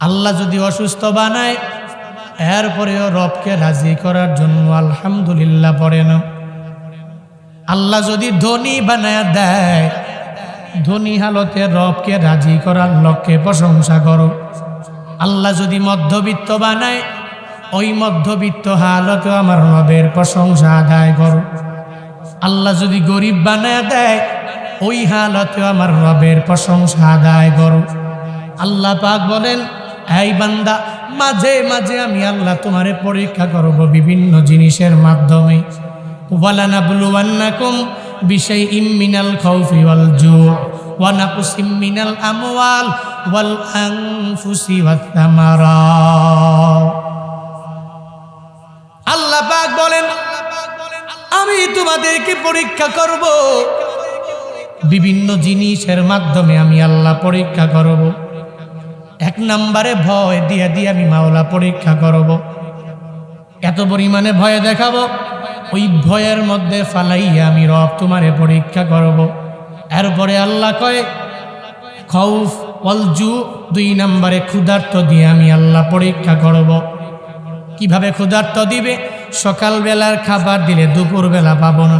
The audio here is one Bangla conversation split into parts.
আল্লাহ যদি অসুস্থ বানায়, এরপরেও রবকে রাজি করার জন্য আলহামদুলিল্লাহ পড়ে না। আল্লাহ যদি ধনী বানায় দেয়, ধনী হালতে রবকে রাজি করার লক্ষ্যে প্রশংসা করো। আল্লাহ যদি মধ্যবিত্ত বানায়, ওই মধ্যবিত্ত হালতেও আমার রবের প্রশংসা আদায় করো। আল্লাহ যদি গরিব বানায় দেয়, ওই হালতেও আমার রবের প্রশংসা আদায় করো। আল্লাহ পাক বলেন এই বান্দা, মাঝে মাঝে আমি আল্লাহ তোমারে পরীক্ষা করব বিভিন্ন জিনিসের মাধ্যমে। ওয়ালানাবলুয়ান্নাকুম বিশাই ইমিনাল খাউফি ওয়াল জু ওয়ানাকুসিম মিনাল আমওয়াল ওয়াল আনফুসি ওয়াত থামারাত আল্লাহ পাক বলেন, আমি তোমাদেরকে পরীক্ষা করব। বিভিন্ন জিনিসের মাধ্যমে আমি আল্লাহ পরীক্ষা করব। এক নাম্বারে ভয় দিয়ে দিয়ে আমি মাওলা পরীক্ষা করব। এত পরিমাণে ভয় দেখাবো, ওই ভয়ের মধ্যে ফালাইয়া আমি রব তোমারে পরীক্ষা করব। এরপরে আল্লাহ কয়, খৌফ অলজু দুই নাম্বারে ক্ষুধার্ত দিয়ে আমি আল্লাহ পরীক্ষা করব। কীভাবে ক্ষুধার্ত দিবে? সকালবেলার খাবার দিলে দুপুরবেলা পাবো না।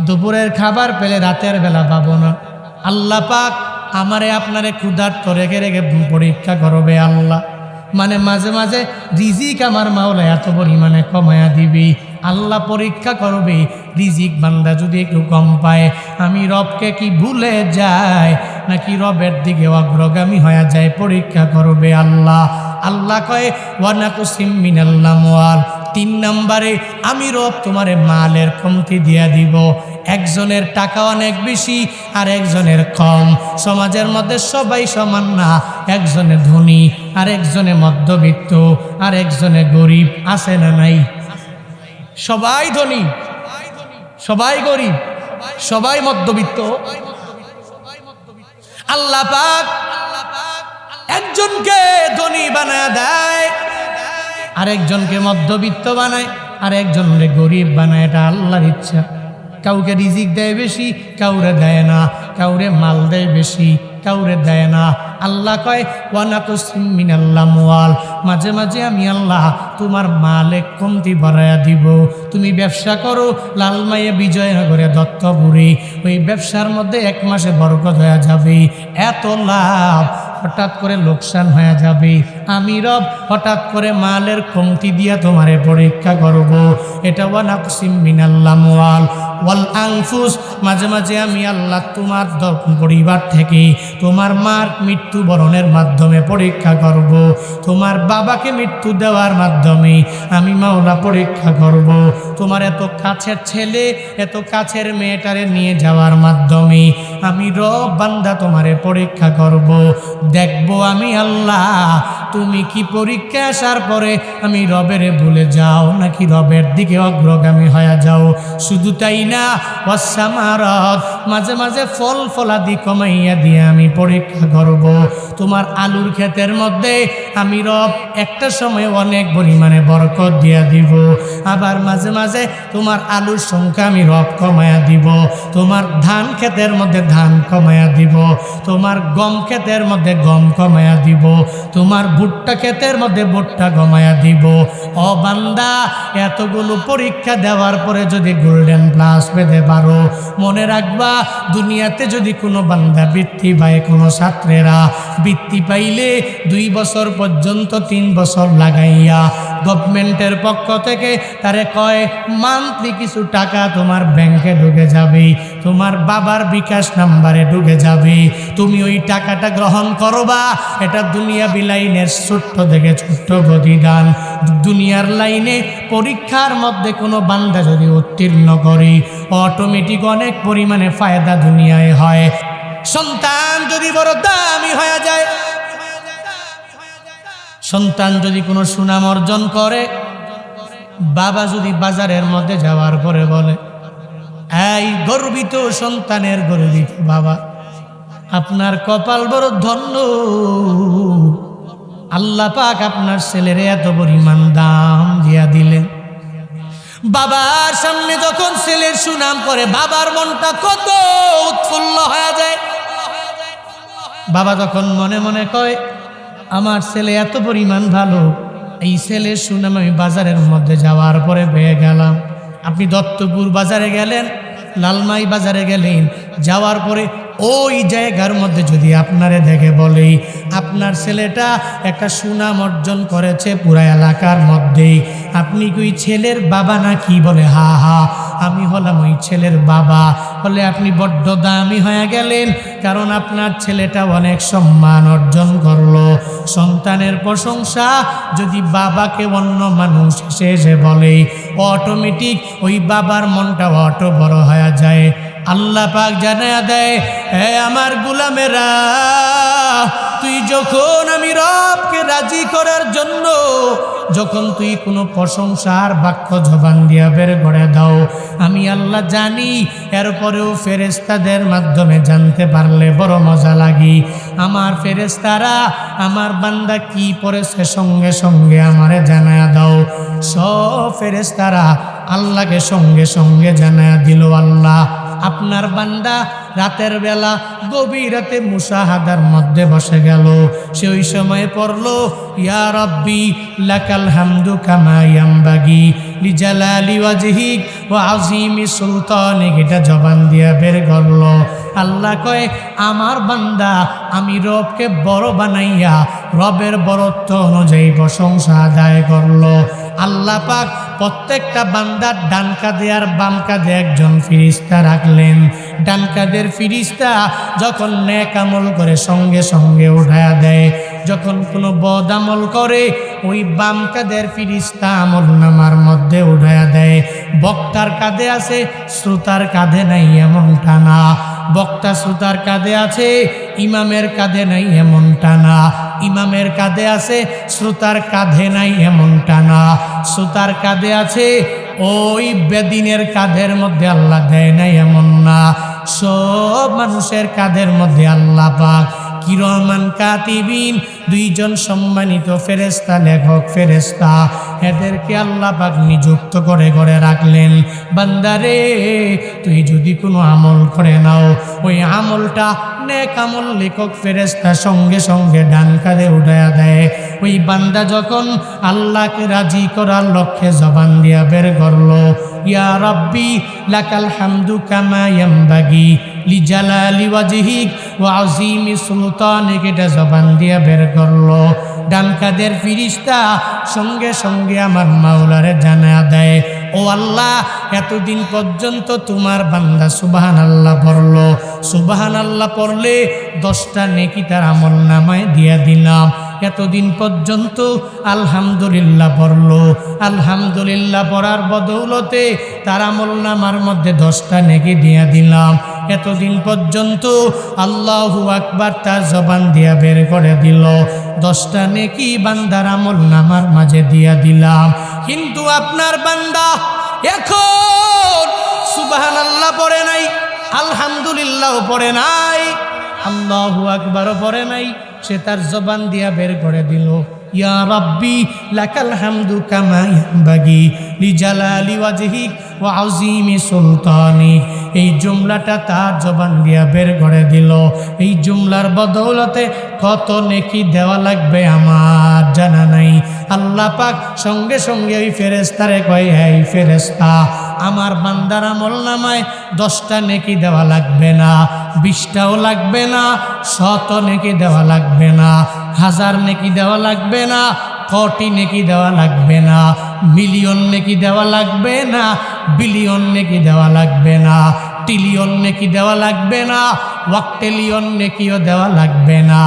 দুপুরের খাবার পেলে রাতের বেলা পাবো না। আল্লাহ পাক আমারে আপনারে ক্ষুধার্ত রেখে রেখে পরীক্ষা করবে আল্লাহ। মানে মাঝে মাঝে রিজিক আমার মাওলা এত পরিমাণে কমায়া দিবি। আল্লাহ পরীক্ষা করবে, রিজিক বান্দা যদি একটু কম পায়। আমি রবকে কি ভুলে যায় নাকি রবের দিকে অগ্রগামী হয়ে যায় পরীক্ষা করবে আল্লাহ। আল্লাহ কয়ে ওয়ানাকুসিম মিনাল্লাহ মোয়াল তিন নম্বরে, আমি রব তোমারে মালের কমতি দিয়া দিব। একজনের টাকা অনেক বেশি আর একজনের কম। সমাজের মধ্যে সবাই সমান না। একজনে ধনী, আর একজনে মধ্যবিত্ত, আর একজনে গরিব, আছে না নাই? সবাই ধনী, সবাই গরিব, সবাই মধ্যবিত্ত। আল্লাহ পাক একজনকে ধনী বানায় দেয়, আরেকজনকে মধ্যবিত্ত বানায় আর একজনকে গরিব বানায়, এটা আল্লাহর ইচ্ছা। কাউকে রিজিক দেয় বেশি, কাউরে দেয় না। কাউরে মাল দেয় বেশি, কাউরে দেয় না। আল্লাহ কয় ওয়ানাকুসিমিন আল্লাহ মোয়াল মাঝে মাঝে আমি আল্লাহ তোমার মালে কমতি বাড়াইয়া দিব। তুমি ব্যবসা করো লালমাইয়ে বিজয়নগরে দত্তপুরী ওই ব্যবসার মধ্যে এক মাসে বরকত হয়ে যাবে। এত লাভ, হঠাৎ করে লোকসান হয়ে যাবে। আমি রব হঠাৎ করে মালের কমতি দিয়া তোমারে পরীক্ষা করব। এটা ওয়ানাকুসিম মিনাল্লাহ মোয়াল ওয়াল আংফুস মাঝে মাঝে আমি আল্লাহ তোমার পরিবার থেকে তোমার মার মৃত্যুবরণের মাধ্যমে পরীক্ষা করব। তোমার বাবাকে মৃত্যু দেওয়ার মাধ্যমে আমি মাওলা পরীক্ষা করব। তোমার এত কাছের ছেলে, এত কাছের মেয়েটারে নিয়ে যাওয়ার মাধ্যমে আমি রব বান্দা তোমারে পরীক্ষা করব। দেখব আমি আল্লাহ, তুমি কি পরীক্ষা আসার পরে আমি রবেরে ভুলে যাও, নাকি রবের দিকে অগ্রগামী হয়ে যাও? শুধু তাই না অসামারত মাঝে মাঝে ফল ফলাদি কমাইয়া দিয়ে আমি পরীক্ষা করব। তোমার আলুর ক্ষেতের মধ্যে আমি রব একটা সময় অনেক পরিমাণে বরকত দিয়া দিব। আবার মাঝে মাঝে তোমার আলুর সংখ্যা আমি রব কমায়া দিব। তোমার ধান ক্ষেতের মধ্যে ধান কমায়া দিব। তোমার গম ক্ষেতের মধ্যে গম কমায়া দিব। তোমার ভুট্টা ক্ষেতের মধ্যে বোটটা গমায়া দিব। ও বান্দা, এতগুলো পরীক্ষা দেওয়ার পরে যদি গোল্ডেন প্লাস পেতে পারো মনে রাখবা, দুনিয়াতে যদি কোনো বান্দা বৃত্তি পায় কোনো ছাত্রেরা, বৃত্তি পাইলে দুই বছর পর্যন্ত তিন বছর লাগাইয়া গভর্নমেন্টের পক্ষ থেকে তারে কয়, মান্থলি কিছু টাকা তোমার ব্যাংকে ঢুকে যাবে, তোমার বাবার বিকাশ নাম্বারে ঢুকে যাবে। তুমি ওই টাকাটা গ্রহণ করবা। এটা দুনিয়া বিলাইনের ছোট্ট থেকে ছোট্ট প্রতিদান। দুনিয়ার লাইনে পরীক্ষার মধ্যে কোনো বান্দা যদি উত্তীর্ণ করে, অটোমেটিক অনেক পরিমাণে ফায়দা দুনিয়ায় হয়। সন্তান যদি বড় দামি হয়ে যায় সন্তান যদি কোনো সুনাম অর্জন করে, বাবা যদি বাজারের মধ্যে যাওয়ার পরে বলে, এই গর্বিত সন্তানের গর্বিত বাবা, আপনার কপাল বড় ধন্য। আল্লাহ পাক আপনার ছেলের এত পরিমাণ দাম দিয়া দিলেন। বাবার সামনে যখন ছেলের সুনাম করে, বাবার মনটা কত উৎফুল্ল হয়ে যায়। বাবা তখন মনে মনে কয় আমার ছেলে এত পরিমাণ ভালো, এই ছেলের শুনলাম আমি বাজারের মধ্যে যাওয়ার পরে পেয়ে গেলাম। আপনি দত্তপুর বাজারে গেলেন, লালমাই বাজারে গেলেন, যাওয়ার পরে ওই জায়গার মধ্যে যদি আপনারে দেখে বলে, আপনার ছেলেটা একটা সুনাম অর্জন করেছে পুরা এলাকার মধ্যেই। আপনি কি ছেলের বাবা না কি বলে, হা হা, আমি হলাম ওই ছেলের বাবা। বলে, আপনি বড্ড দামি হয়ে গেলেন, কারণ আপনার ছেলেটা অনেক সম্মান অর্জন করল। সন্তানের প্রশংসা যদি বাবাকে অন্য মানুষ এসে এসে বলে, অটোমেটিক ওই বাবার মনটা অটো বড় হয়ে যায়। আল্লাহ পাক জানা দেয়, হে আমার গুলামেরা, তুই যখন আমি রবকে রাজি করার জন্য, যখন তুই কোনো প্রশংসার বাক্য জবান দিয়া বের করে দাও, আমি আল্লাহ জানি, এরপরেও ফেরেস্তাদের মাধ্যমে জানতে পারলে বড় মজা লাগি। আমার ফেরেস্তারা আমার বান্দা কি পড়েছে সঙ্গে সঙ্গে আমারে জানায়া দাও। সব ফেরেস্তারা আল্লাহকে সঙ্গে সঙ্গে জানায়া দিল আল্লাহ। আপনার বান্দা রাতের বেলা গভীর রাতে মুসাহাদার মধ্যে বসে গেল। সে ওই সময় পড়ল, ইয়া রব্বি, লাকাল হামদু কামা ইয়ামবাগি লিজালালি ওয়াজহিক ও আজিমি সুলতানিক এটা জবান দিয়া বের করল। আল্লাহ কয়, আমার বান্দা, আমি রবকে বড় বানাইয়া রবের বরত্ব অনুযায়ী প্রশংসা আদায় করল। আল্লাহ পাক প্রত্যেকটা বান্দার ডান কাঁধে আর বাম কাঁধে একজন ফিরিস্তা রাখলেন। ডান কাঁধের ফিরিস্তা যখন ন্যাক আমল করে সঙ্গে সঙ্গে উঠায়া দেয়, যখন কোনো বদ আমল করে, ওই বাম কাঁধের ফিরিস্তা আমল নামার মধ্যে উঠায়া দেয়। বক্তার কাঁধে আছে, শ্রোতার কাঁধে নাই এমনটা না। বক্তা শ্রোতার কাঁধে আছে, ইমামের কাঁধে নাই এমনটা না ইমামের কাঁধে আছে, শ্রোতার কাঁধে নাই এমনটা না শ্রোতার কাঁধে আছে, ওই বেদিনের কাঁধের মধ্যে আল্লাহ দেয় নাই এমন না। সব মানুষের কাঁধের মধ্যে আল্লাহ পাক কিরমান কাতিবিন। দুইজন সম্মানিত ফেরেস্তা লেখক ফেরেস্তা এদেরকে আল্লাহ পাক নিযুক্ত করে করে রাখলেন। বান্দারে, তুই যদি কোনো আমল করে নাও, ওই আমলটা নেক আমল লেখক ফেরেস্তা সঙ্গে সঙ্গে ডান কাঁধে উঠায়া দেয়। ওই বান্দা যখন আল্লাহকে রাজি করার লক্ষ্যে জবান দিয়া বের করল, ইয়া রব্বি, লাকাল হামদু কামা ইয়ামবাগি লিজালালি ওয়াজহিক ওয়া আযীমি সুলতানিক এটা জবান দিয়া বের করল। ডান কাদের ফিরিস্তা সঙ্গে সঙ্গে আমার মাওলারে জানা দেয়। ও আল্লাহ, এতদিন পর্যন্ত তোমার বান্দা সুবাহান আল্লাহ পড়ল। সুবাহান আল্লাহ পড়লে দশটা নেকি তার আমল নামায় দিয়া দিলাম। এতদিন পর্যন্ত আলহামদুলিল্লাহ পড়ল। আলহামদুলিল্লাহ পড়ার বদৌলতে তার আমল নামার মধ্যে দশটা নেকি দিয়া দিলাম। এতদিন পর্যন্ত আল্লাহু আকবার তার জবান দিয়া বের করে দিল। দশটা নেকি বান্দার আমল নামার মাঝে দিয়া দিলাম। কিন্তু আপনার বান্দা এখন সুবাহান আল্লাহ পড়ে নাই আলহামদুলিল্লাহ পড়ে নাই, আল্লাহু আকবারও পড়ে নাই, সে তার জবান দিয়া বের করে দিল। ইয়া রাব্বি, লাকাল হামদু কামা ইয়ানবাগি, লিজালালি ওয়াজহিক ওয়া আযীমি সুলতানি। এই জুমলাটা তার জবান দিয়া বের করে দিল। এই জুমলার বদৌলতে কত নেকি দেওয়া লাগবে আমার জানা নাই। আল্লাহ পাক সঙ্গে সঙ্গে ওই ফেরেস্তারে কয় এই ফেরেস্তা আমার বান্দার আমল নামায় দশটা নেকি দেওয়া লাগবে না, বিশটাও লাগবে না, শত নেকি দেওয়া লাগবে না, হাজার নেকি দেওয়া লাগবে না, কটি নেকি দেওয়া লাগবে না, মিলিয়ন নেকি দেওয়া লাগবে না, বিলিয়ন নেকি দেওয়া লাগবে না। ট্রিলিয়ন নেকি দেওয়া লাগবে না ওয়াক্টেলিয়ন নেকিও দেওয়া লাগবে না।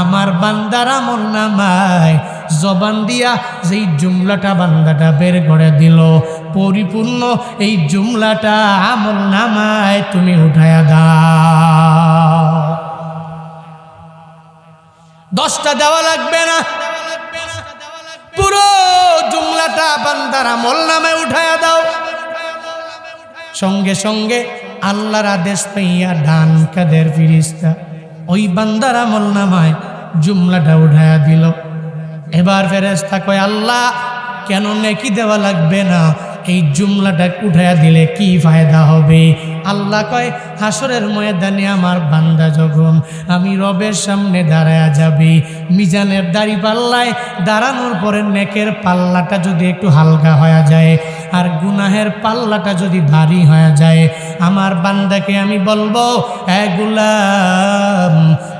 আমার বান্দার আমল নামায় জবান দিয়া যেই জুমলাটা বান্দাটা বের করে দিল, পরিপূর্ণ এই জুমলাটা আমল নামায় তুমি উঠায়া দাও। দশটা দেওয়া লাগবে না, পুরো জুমলাটা বান্দার আমল নামে উঠায়া দাও। সঙ্গে সঙ্গে আল্লাহর আদেশ পাইয়া ডান কাদের ফিরিস্তা, ওই বান্দার আমল নামায় জুমলাটা উঠায়া দিল। এবার ফেরেস্তা কয়, আল্লাহ, কেন নেকি দেওয়া লাগবে না? এই জুমলাটা উঠায়া দিলে কি ফায়দা হবে? আল্লাহ কয় হাসরের ময়দানে আমার বান্দা যখন আমি রবের সামনে দাঁড়ায়া যাবে, মিজানের দাড়ি পাল্লায় দাঁড়ানোর পরে নেকের পাল্লাটা যদি একটু হালকা হয়ে যায় আর গুনাহের পাল্লাটা যদি ভারী হয়ে যায়, আমার বান্দাকে আমি বলব, এ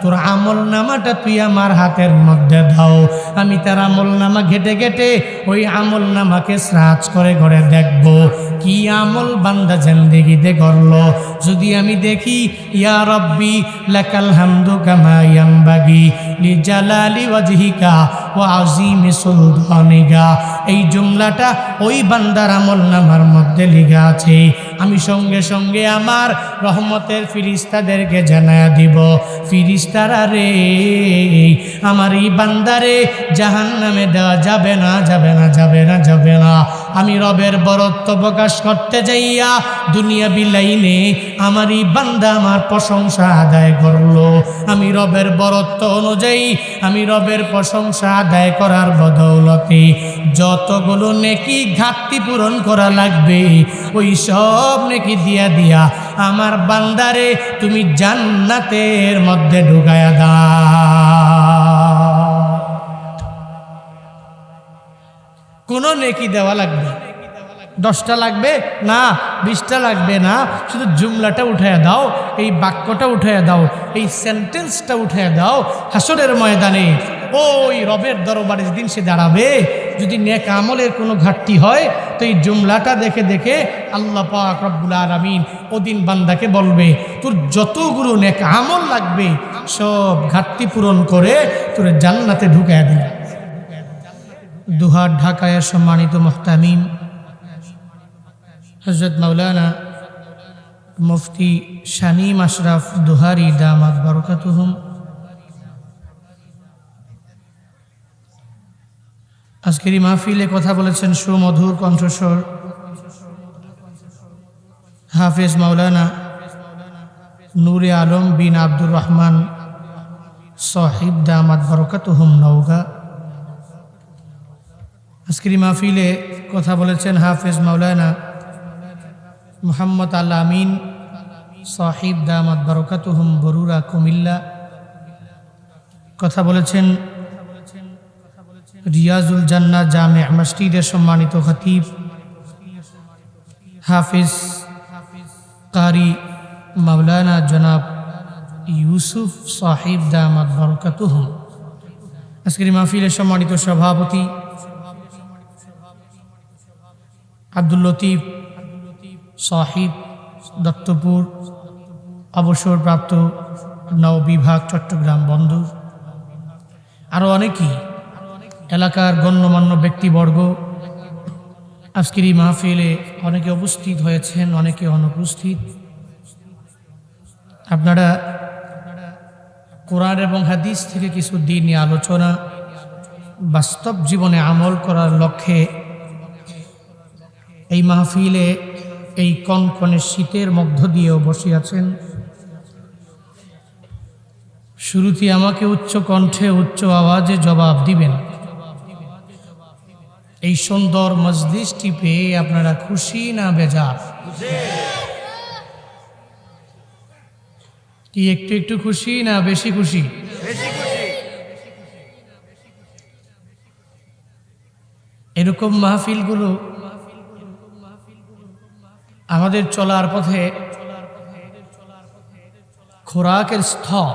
তোর আমল নামাটা তুই আমার হাতের মধ্যে দাও। আমি তার আমল নামা ঘেটে ঘেটে ওই আমল নামাকে স্রাচ করে ঘরে দেখব। কি আমল বান্দা জিন্দেগিতে করল? যদি আমি দেখি, ইয়া রব্বি, লাকাল হামদু কামা ইয়ামবাগি লি জালালি ওয়াজহিকা ওয়া আযীমি সুলতানিকা এই জুমলাটা ওই বান্দার আমল নামার মধ্যে লেখা আছে। আমি সঙ্গে সঙ্গে আমার রহমতের ফিরিস্তাদেরকে জানায়া দিব, ফিরিস্তারা রে, আমার এই বান্দারে জাহান নামে দেওয়া যাবে না যাবে না যাবে না যাবে না। আমি রবের বরত্ব প্রকাশ করতে যাইয়া দুনিয়া বিলাইনে আমার এই বান্দা আমার প্রশংসা আদায় করল। আমি রবের বরত্ব অনুযায়ী আমি রবের প্রশংসা আদায় করার বদৌলতে যতগুলো নেকি ঘাটতি পূরণ করা লাগবে, ওই সব নেকি দিয়া দিয়া আমার বান্দারে তুমি জান্নাতের মধ্যে ঢুকায়া দাও। কোনো নেকি দেওয়া লাগবে দশটা লাগবে? না, বিশটা লাগবে না। শুধু জুমলাটা উঠাইয়া দাও, এই বাক্যটা উঠাইয়া দাও, এই সেন্টেন্সটা উঠাইয়া দাও। হাসরের ময়দানে ওই রবের দরবারে যেদিন সে দাঁড়াবে, যদি নেক আমলের কোনো ঘাটতি হয়, তো এই জুমলাটা দেখে দেখে আল্লাহ পাক রব্বুল আলমিন ওদিন বান্দাকে বলবে, তোর যতগুলো নেক আমল লাগবে, সব ঘাটতি পূরণ করে তোর জান্নাতে ঢুকাইয়া দিবে দুহার ঢাকায় সম্মানিত মোহতামিম হজরত মৌলানা মুফতি শামীম আশরাফ দুহারি দামাত বরকাতুহুম। আজকের এই মাহফিলে কথা বলেছেন সুমধুর কণ্ঠস্বর হাফেজ মাওলানা নূরে আলম বিন আব্দুর রহমান সাহিব দামাত বরকাতুহুম নওগা। আজকের মাহফিলে কথা বলেছেন হাফেজ মাওলানা মোহাম্মদ আল আমিন সাহিব দামাত বরকাতুহুম বরুরা কুমিল্লা। কথা বলেছেন রিয়াজুল জান্না জামে মসজিদের সম্মানিত খতিব হাফিজ কারি মাওলানা জনাব ইউসুফ সাহিব দামাত বরকাতুহুম। আজকের মাহফিলের সম্মানিত সভাপতি আব্দুল লতিফ, সাহিব, দত্তপুর, অবসরপ্রাপ্ত নববিভাগ চট্টগ্রাম বন্দর। আরও অনেকেই এলাকার গণ্যমান্য ব্যক্তিবর্গ আজকের এই মাহফিলে অনেকে উপস্থিত হয়েছেন, অনেকে অনুপস্থিত। আপনারা কোরআন এবং হাদিস থেকে কিছু দিনই আলোচনা বাস্তব জীবনে আমল করার লক্ষ্যে এই মাহফিলে এই কনকনে শীতের মধ্য দিয়েও বসে আছেন। শুরুতে আমাকে উচ্চ কণ্ঠে উচ্চ আওয়াজে জবাব দিবেন। এই সুন্দর মজলিসটি পেয়ে আপনারা খুশি না বেজার? কি একটু একটু খুশি না বেশি খুশি? এরকম মাহফিলগুলো আমাদের চলার পথে খোরাকের স্থল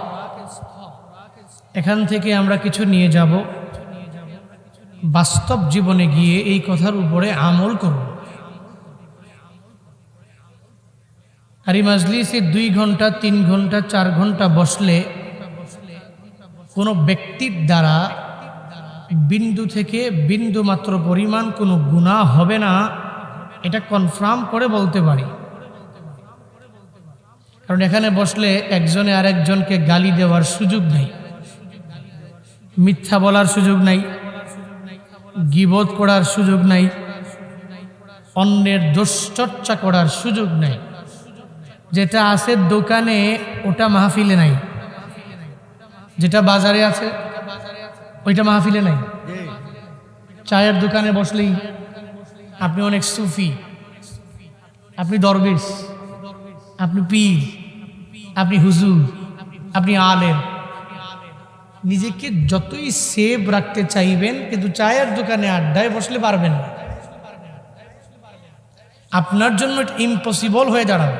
এখান থেকে আমরা কিছু নিয়ে যাব। বাস্তব জীবনে গিয়ে এই কথার উপরে আমল করব। আর এই মাজলিসে দুই ঘণ্টা, তিন ঘণ্টা, চার ঘণ্টা বসলে কোনো ব্যক্তির দ্বারা বিন্দু থেকে বিন্দু মাত্র পরিমাণ কোনো গুণা হবে না। এটা কনফার্ম করে বলতে পারি। কারণ এখানে বসলে একজনে আরেকজনকে গালি দেওয়ার সুযোগ নেই। মিথ্যা বলার সুযোগ নাই। গিবোধ করার সুযোগ নাই। অন্যের দুশ্চর্চা করার সুযোগ নাই। যেটা আছে দোকানে ওটা মাহফিলে নাই। যেটা বাজারে আছে ওইটা মাহফিলে নাই। চায়ের দোকানে বসলেই আপনি অনেক সুফি, আপনি দরবেশ, আপনি পীর, আপনি হুজুর, আপনি আলেম। নিজেকে যতই সেভ রাখতে চাইবেন, কিন্তু চায়ের দোকানে আড্ডায় বসলে পারবেন না। আপনার জন্য ইম্পসিবল হয়ে দাঁড়াবে।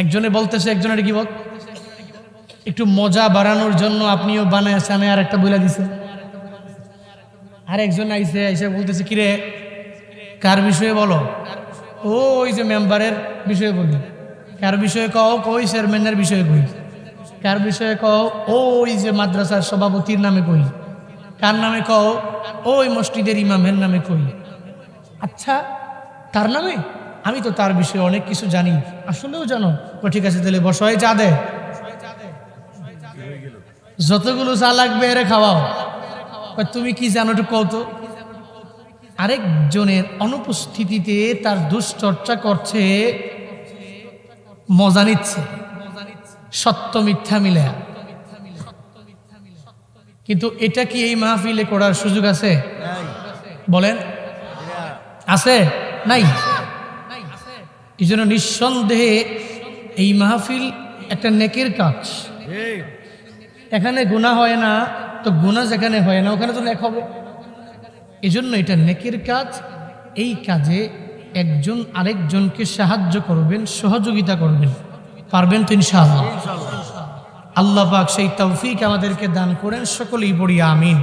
একজনে বলতেছে, একজনের কি বল? একটু মজা বাড়ানোর জন্য আপনিও বানায় সামনে আর একটা বইলা দিছে। আর একজন আইসে আইসে বলতেছে, কিরে, কার বিষয়ে বলো? ও, ওই যে মেম্বারের বিষয়ে বলি। কার বিষয়ে কও? কই, চেয়ারম্যানের বিষয়ে কই? কার বিষয়ে কও? ওই যে মাদ্রাসার সভাপতির নামে কই। কার নামে কও? ওই মসজিদের ইমামের নামে কই। আচ্ছা তার নামে? আমি তো তার বিষয়ে অনেক কিছু জানি, আসলেও জানো। ও, ঠিক আছে, তাহলে বসাই চা দে। যতগুলো চা লাগবে, এরে খাওয়াও। তুমি কি জানো একটু কও তো? আরেকজনের অনুপস্থিতিতে তার দুশ্চর্চা করছে মজা নিচ্ছে সত্য মিথ্যা মিলে কিন্তু এটা কি এই মাহফিলে করার সুযোগ আছে? বলেন। আছে? নাই? এই জন্য নিঃসন্দেহে এই মাহফিল একটা নেকের কাজ। এখানে গুণা হয় না। তো গুণা যেখানে হয় না, ওখানে তো লেখ হবে। এজন্য এটা নেকের কাজ। এই কাজে একজন আরেকজনকে সাহায্য করবেন, সহযোগিতা করবেন। পারবেন তো ইনশাআল্লাহ? আল্লাহ পাক সেই তৌফিক আমাদেরকে দান করেন, সকলেই পড়ি, আমিন।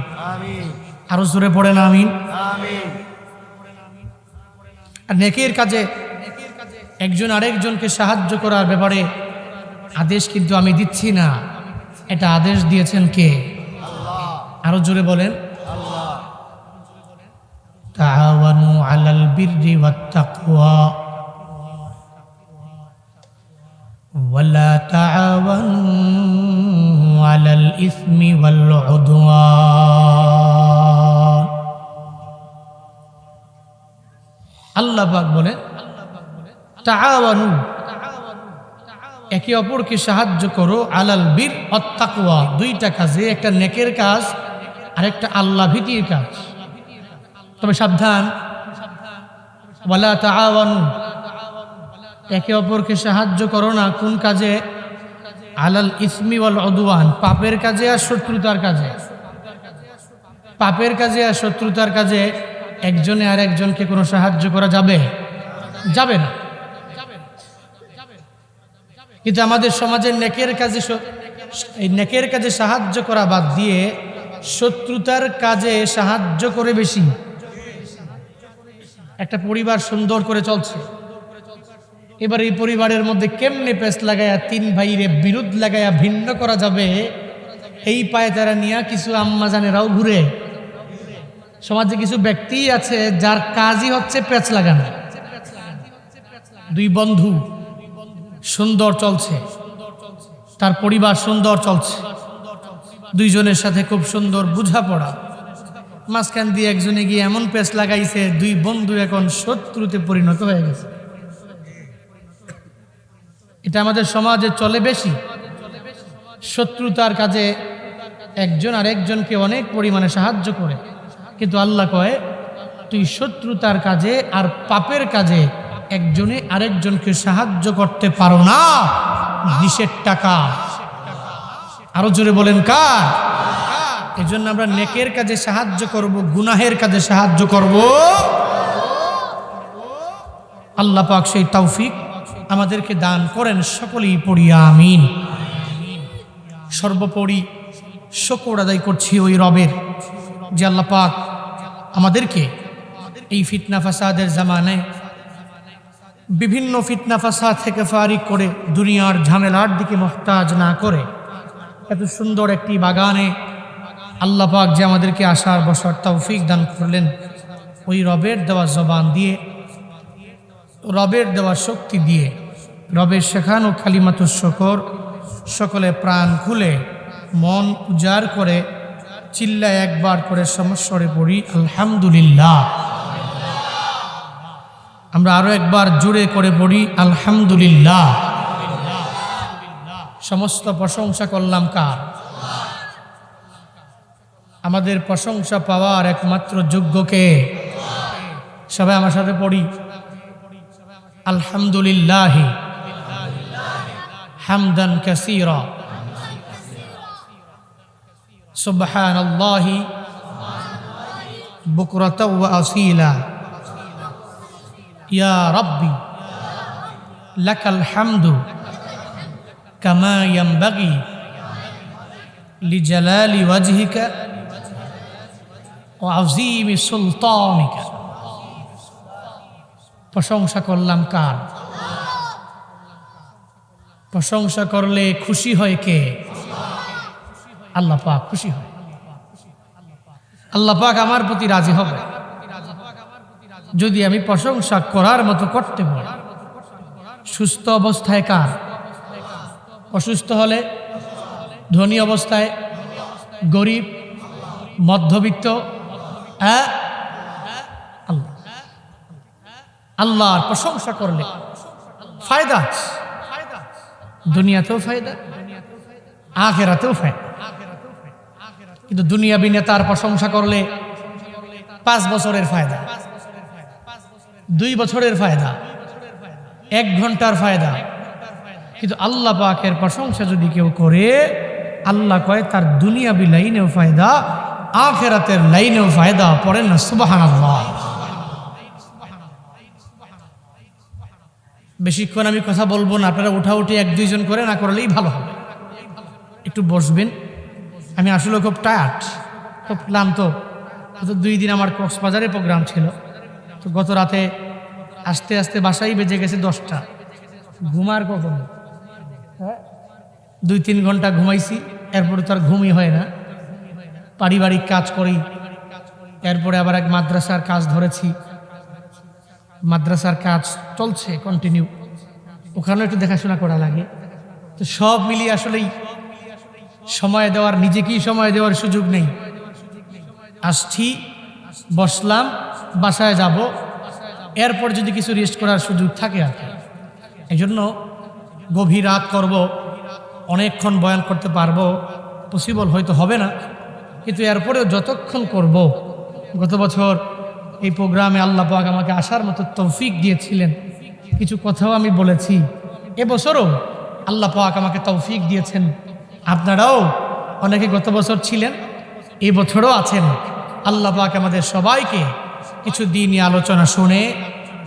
আরও জোরে পড়েন, আমিন। আর নেকের কাজে একজন আরেকজনকে সাহায্য করার ব্যাপারে আদেশ কিন্তু আমি দিচ্ছি না। এটা আদেশ দিয়েছেন কে? আরো জোরে বলেন তাআওয়ানু আলাল বিররি ওয়াত তাকওয়া ولا تعاونوا على الإثم والعدوان আল্লাহ পাক বলেন তাআওয়ানু একে অপরকে সাহায্য করো আলাল বীর অত্তাকুয়া দুইটা কাজে একটা নেকের কাজ আর একটা আল্লাহ ভীতির কাজ। তবে সাবধান। তাআওয়ানু। একে অপরকে সাহায্য করো না কোন কাজে। আলাল ইসমি ওয়াল অদুয়ান পাপের কাজে আর শত্রুতার কাজে। পাপের কাজে আর শত্রুতার কাজে একজনে আর একজনকে কোনো সাহায্য করা যাবে? যাবে না। কিন্তু আমাদের সমাজের নেকের কাজে এই নেকের কাজে সাহায্য করা বাদ দিয়ে শত্রুতার কাজে সাহায্য করে বেশি। একটা পরিবার সুন্দর করে চলছে। এবার এই পরিবারের মধ্যে কেমনে পেস লাগায়া তিন ভাইরে বিরোধ লাগায়া ভিন্ন করা যাবে, এই পায়ে তারা নিয়ে কিছু আম্মা জানেরাও ঘুরে। সমাজে কিছু ব্যক্তি আছে যার কাজই হচ্ছে পেঁচ লাগানো। দুই বন্ধু সুন্দর চলছে। তার পরিবার সুন্দর চলছে। দুইজনের সাথে খুব সুন্দর বোঝাপড়া। মাঝখান দিয়ে একজনে গিয়ে এমন পেঁচ লাগাইছে, দুই বন্ধু এখন শত্রুতে পরিণত হয়ে গেছে। এটা আমাদের সমাজে চলে বেশি। শত্রুতার কাজে একজন আরেকজনকে অনেক পরিমাণে সাহায্য করে। কিন্তু আল্লাহ কয়, তুই শত্রুতার কাজে আর পাপের কাজে একজনে আরেকজনকে সাহায্য করতে পারো না। নিষেধ টাকা। আরও জোরে বলেন কার? এই জন্য আমরা নেকের কাজে সাহায্য করব, গুনাহের কাজে সাহায্য করব। আল্লাহ পাক সেই তৌফিক আমাদেরকে দান করেন, সকলেই পড়ি, আমিন। সর্বোপরি শকর আদায় করছি ওই রবের, যে আল্লাহ পাক আমাদেরকে এই ফিতনা ফাসাদের জামানায় বিভিন্ন ফিতনা ফাসাদ থেকে ফারিক করে দুনিয়ার ঝামেলার দিকে মহতাজ না করে এত সুন্দর একটি বাগানে আল্লাহ পাক যে আমাদেরকে আসার, বসার তৌফিক দান করলেন। ওই রবের দেওয়া জবান দিয়ে, রবের দেওয়া শক্তি দিয়ে, রবের শেখানো খালিমাতুর শকর সকলে প্রাণ খুলে মন উজাড় করে চিল্লায় একবার করে সমস্যরে পড়ি, আলহামদুলিল্লাহ। আমরা আরও একবার জুড়ে করে পড়ি, আলহামদুলিল্লাহ। সমস্ত প্রশংসা করলাম কার আমাদের প্রশংসা পাওয়ার একমাত্র যোগ্যকে সবাই আমার সাথে পড়ি الحمد لله حمدا كثيرا سبحان الله بكرة وأصيلا يا ربي لك الحمد কামা ইয়াম্বাগি লিজালালি ওয়াজহিকা সুলতানিকা। প্রশংসা করলাম কার? প্রশংসা করলে খুশি হয় কে? আল্লাহ পাক খুশি হয়। আল্লাহ পাক আমার প্রতি রাজি হবে। যদি আমি প্রশংসা করার মতো করতে পারি, সুস্থ অবস্থায় কার? অসুস্থ হলে, ধনী অবস্থায়, গরিব, মধ্যবিত্ত হ্যাঁ? আল্লাহ। আল্লাহর প্রশংসা করলে ফায়দা। দুনিয়াতেও ফায়দা, আখেরাতেও ফায়দা। কিন্তু দুনিয়াবি নেতার প্রশংসা করলে পাঁচ বছরের ফায়দা, দুই বছরের ফায়দা, এক ঘণ্টার ফায়দা কিন্তু আল্লাহ পাকের প্রশংসা যদি কেউ করে, আল্লাহ কয়, তার দুনিয়াবি লাইনেও ফায়দা, আখেরাতের লাইনেও ফায়দা পড়েন না সুবাহান আল্লাহ বেশিক্ষণ আমি কথা বলব না, আপনারা উঠা উঠি এক দুইজন করে না করলেই ভালো হবে। একটু বসবেন। আমি আসলে খুব টায়ার্ড খুব ক্লান্ত। গত দুই দিন আমার কক্সবাজারে প্রোগ্রাম ছিল। তো গত রাতে আস্তে আস্তে বাসায় বেজে গেছে দশটা। ঘুমার কখন? দুই তিন ঘণ্টা ঘুমাইছি, এরপরে তো আর ঘুমই হয় না। পারিবারিক কাজ করি, এরপরে আবার এক মাদ্রাসার কাজ ধরেছি। মাদ্রাসার কাজ চলছে কন্টিনিউ ওখানেও একটু দেখাশোনা করা লাগে। তো সব মিলিয়ে আসলেই সময় দেওয়ার, নিজেকেই সময় দেওয়ার সুযোগ নেই। আসছি, বসলাম, বাসায় যাব। এরপর যদি কিছু রেস্ট করার সুযোগ থাকে আর এই জন্য গভীর রাত করব, অনেকক্ষণ বয়ান করতে পারব পসিবল হয়তো হবে না। কিন্তু এরপরেও যতক্ষণ করব, গত বছর এই প্রোগ্রামে আল্লাহ পাক আমাকে আসার মতো তৌফিক দিয়েছিলেন। কিছু কথাও আমি বলেছি। এবছরও আল্লাহ পাক আমাকে তৌফিক দিয়েছেন। আপনারাও অনেকে গত বছর ছিলেন এই বছরও আছেন। আল্লাহ পাক আমাদের সবাইকে কিছু দিনই আলোচনা শুনে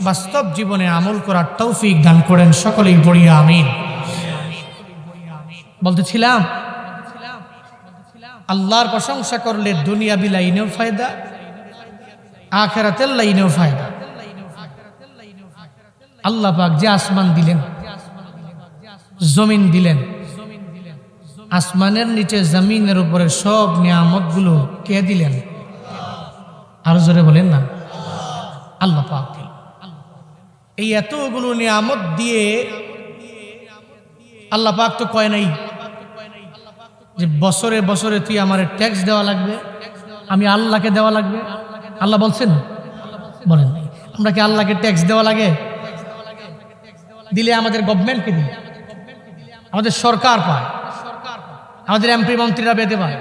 বাস্তব জীবনে আমল করার তৌফিক দান করেন সকলেই পড়িয়া আমিন। বলতেছিলাম, আল্লাহর প্রশংসা করলে দুনিয়া বিলাইনেও ফায়দা, আখেরাতের লাইনেও ফায়দা। আল্লাহ পাক যে আসমান দিলেন, জমিন দিলেন, আসমানের নিচে জমিনের উপরে সব নিয়ামতগুলো কে দিলেন? আরও জোরে বলেন না। আল্লাহ পাক। এই এতগুলো নিয়ামত দিয়ে আল্লাহ পাক তো কয় নাই যে বছরে বছরে তুই আমার ট্যাক্স দেওয়া লাগবে, আমি আল্লাহকে দেওয়া লাগবে। আল্লাহ বলছেন, বলেন আমরা কি আল্লাহকে ট্যাক্স দেওয়া লাগে? দিলে আমাদের গভর্নমেন্টকে দিই আমাদের সরকার পায়। আমাদের এমপি মন্ত্রীরা পেতে পারে।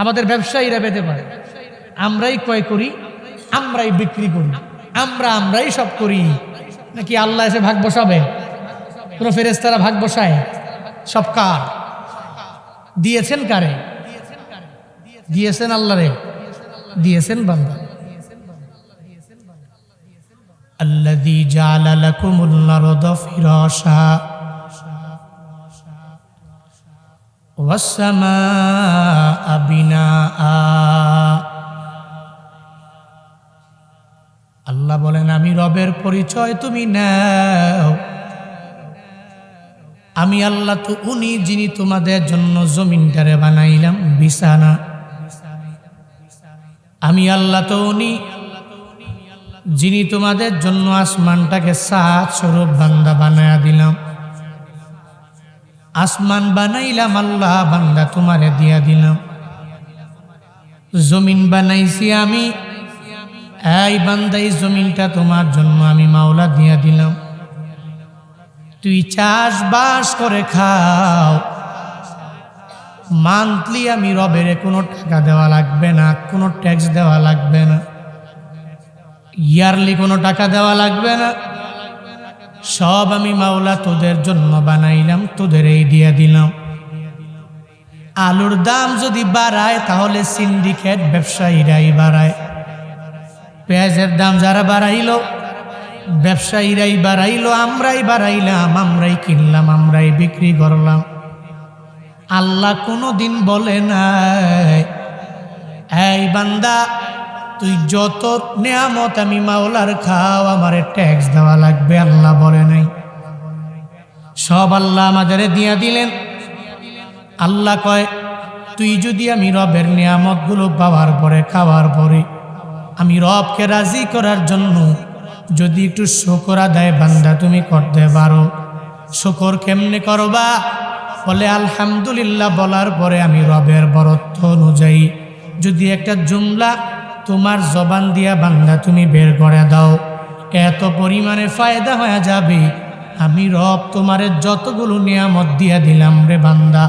আমাদের ব্যবসায়ীরা পেতে পারে। আমরাই ক্রয় করি, আমরাই বিক্রি করি। আমরা আমরাই সব করি নাকি আল্লাহ এসে ভাগ বসাবে কোনো ফেরেস্তারা ভাগ বসায় সব কার দিয়েছেন কারে দিয়েছেন আল্লাহরে দিয়েছেন বান্দা الذي جعل لكم الأرض فراشا والسماء بناء পরিচয় তুমি নাও। আমি আল্লাহ তো উনি যিনি তোমাদের জন্য জমিনটারে বানাইলাম, বিছানা। আমি আল্লাহ তো উনি যিনি তোমাদের জন্য আসমানটাকে সাত স্বরূপ বান্দা বানায়া দিলাম। আসমান বানাইলাম, আল্লাহ বান্দা তোমারে দিয়া দিলাম। জমিন বানাইছি আমি এই বান্দা এই জমিনটা তোমার জন্য আমি মাওলা দিয়া দিলাম। তুই চাষবাস করে খাও। মান্থলি আমি রবের কোনো টাকা দেওয়া লাগবে না, কোনো ট্যাক্স দেওয়া লাগবে না। ইয়ারলি কোনো টাকা দেওয়া লাগবে না। সব আমি মাওলা তোদের জন্য বানাইলাম তোদের এই দিয়া দিলাম। আলুর দাম যদি বাড়ায়, তাহলে সিন্ডিকেট ব্যবসায়ীরাই বাড়ায়। পেঁয়াজের দাম যারা বাড়াইলো, ব্যবসায়ীরাই বাড়াইলো, আমরাই বাড়াইলাম, আমরাই কিনলাম, আমরাই বিক্রি করলাম। আল্লাহ কোনো দিন বলে নাই, এই বান্দা, তুই যত নেয়ামত আমি মাওলার খাও, আমারে ট্যাক্স দেওয়া লাগবে, আল্লাহ বলে নাই। সব আল্লাহ আমাদের দিয়া দিলেন। আল্লাহ কয়, তুই যদি আমি রবের নিয়ামতগুলো পাওয়ার পরে, খাওয়ার পরে আমি রবকে রাজি করার জন্য যদি একটু শকর আদায় বান্দা তুমি করতে পারো। শকর কেমনে করবা? বলে, আলহামদুলিল্লাহ বলার পরে আমি রবের বরত্ব অনুযায়ী যদি একটা জুমলা তোমার জবান দিয়া বান্দা তুমি বের করে দাও, এত পরিমাণে ফায়দা হয়ে যাবে। আমি রব তোমারে যতগুলো নিয়ামত দিয়া দিলাম রে বান্দা,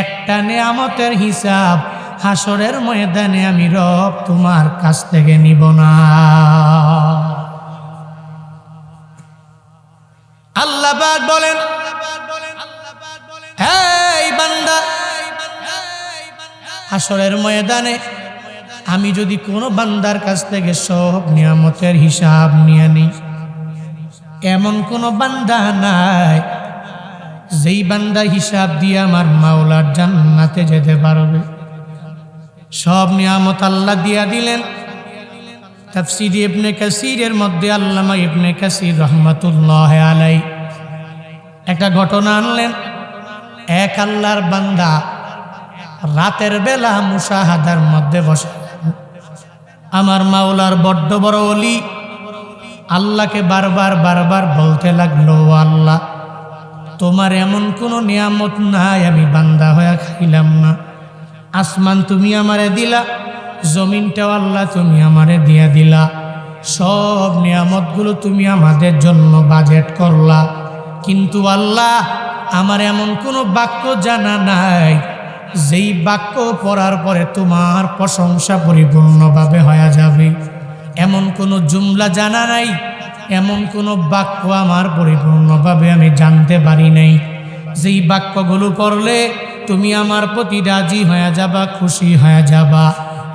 একটা নিয়ামতের হিসাব হাসরের ময়দানে আমি রব তোমার কাছ থেকে নিব না। আল্লাহ বলেন এই বান্দা, হাসরের ময়দানে আমি যদি কোনো বান্দার কাছ থেকে সব নিয়ামতের হিসাব নিয়ে নিই, এমন কোনো বান্দা নাই যেই বান্দা হিসাব দিয়ে আমার মাওলার জান্নাতে যেতে পারবে। সব নিয়ামত আল্লাহ দিয়া দিলেন। তাফসির ইবনে কাসিরের মধ্যে আল্লামা ইবনে কাসির রহমতুল্লাহ আলাই। একটা ঘটনা আনলেন। এক আল্লাহর বান্দা রাতের বেলা মুসাহাদার মধ্যে বসে। আমার মাওলার বড্ড বড় অলি। আল্লাহকে বারবার বারবার বলতে লাগল আল্লাহ, তোমার এমন কোনো নিয়ামত নাই, আমি বান্দা হয়ে খাইলাম না। আসমান তুমি আমারে দিলা, জমিনটাও আল্লাহ তুমি আমারে দিয়া দিলা। সব নিয়ামতগুলো তুমি আমাদের জন্য বাজেট করলা। কিন্তু আল্লাহ, আমার এমন কোনো বাক্য জানা নাই, যেই বাক্য পড়ার পরে তোমার প্রশংসা পরিপূর্ণভাবে হয়ে যাবে। এমন কোনো জুমলা জানা নাই, এমন কোনো বাক্য আমার পরিপূর্ণভাবে আমি জানতে পারি নাই। যেই বাক্যগুলো পড়লে তুমি আমার প্রতি রাজি হয়ে যাবা, খুশি হয়ে যাবা।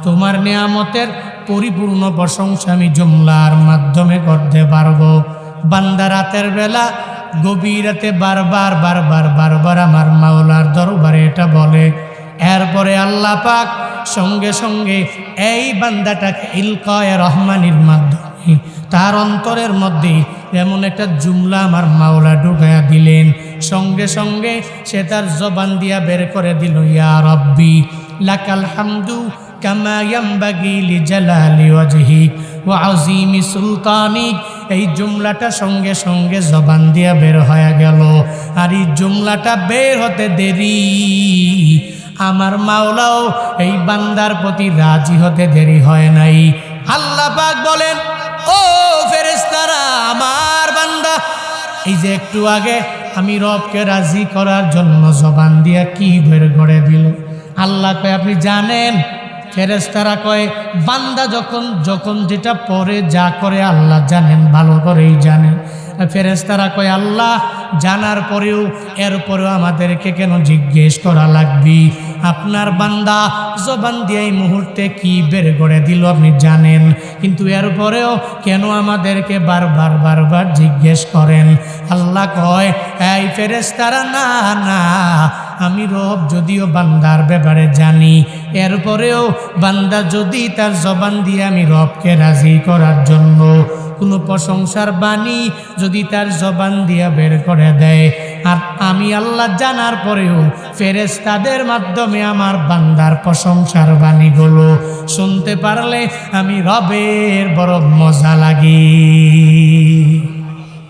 তোমার নিয়ামতের পরিপূর্ণ প্রশংসা আমি জুমলার মাধ্যমে করতে পারব। বান্দা রাতের বেলা, গভীর রাতে বারবার বারবার বারবার আমার মাওলার দরবারে এটা বলে। এরপরে আল্লাহ পাক সঙ্গে সঙ্গে এই বান্দাটাকে ইলকয় রহমানির মাধ্যমে তার অন্তরের মধ্যে এমন একটা জুমলা আমার মাওলা ঢুকাইয়া দিলেন। সঙ্গে সঙ্গে সে তার জবান দিয়া বের করে দিল, ইয়া রব্বি, লাকাল হামদু কামা ইয়ামবাগি লিজালালি ওয়াজহিক ওয়া আযীমি সুলতানিক এই জুমলাটা সঙ্গে সঙ্গে জবান দিয়া বের হয়ে গেল। আর এই জুমলাটা বের হতে দেরি। আমার মাওলাও এই বান্দার প্রতি রাজি হতে দেরি হয় নাই। আল্লাহ বলেন ও ফেরেস্তারা আমার বান্দা। এই যে একটু আগে আমি রবকে রাজি করার জন্য জবান দিয়া কি বের করে দিল? আল্লাহ কয়, আপনি জানেন? ফেরেস্তারা কয়, বান্দা যখন যখন যেটা পরে যা করে আল্লাহ জানেন, ভালো করেই জানেন। ফেরেস্তারা কয়, আল্লাহ জানার পরেও এরপরেও আমাদেরকে কেন জিজ্ঞেস করা লাগবে? আপনার বান্দা জবান দিয়ে এই মুহূর্তে কি বের করে দিল আপনি জানেন, কিন্তু এরপরেও কেন আমাদেরকে বারবার বারবার জিজ্ঞেস করেন? আল্লাহ কয়, এই ফেরেস্তারা না না আমি রব যদিও বান্দার ব্যাপারে জানি, এরপরেও বান্দা যদি তার জবান দিয়ে আমি রবকে রাজি করার জন্য কোনো প্রশংসার বাণী যদি তার জবান দিয়া বের করে দেয়, আর আমি আল্লাহ জানার পরেও ফেরেস্তাদের মাধ্যমে আমার বান্দার প্রশংসার বাণীগুলো শুনতে পারলে আমি রবের বড় মজা লাগি।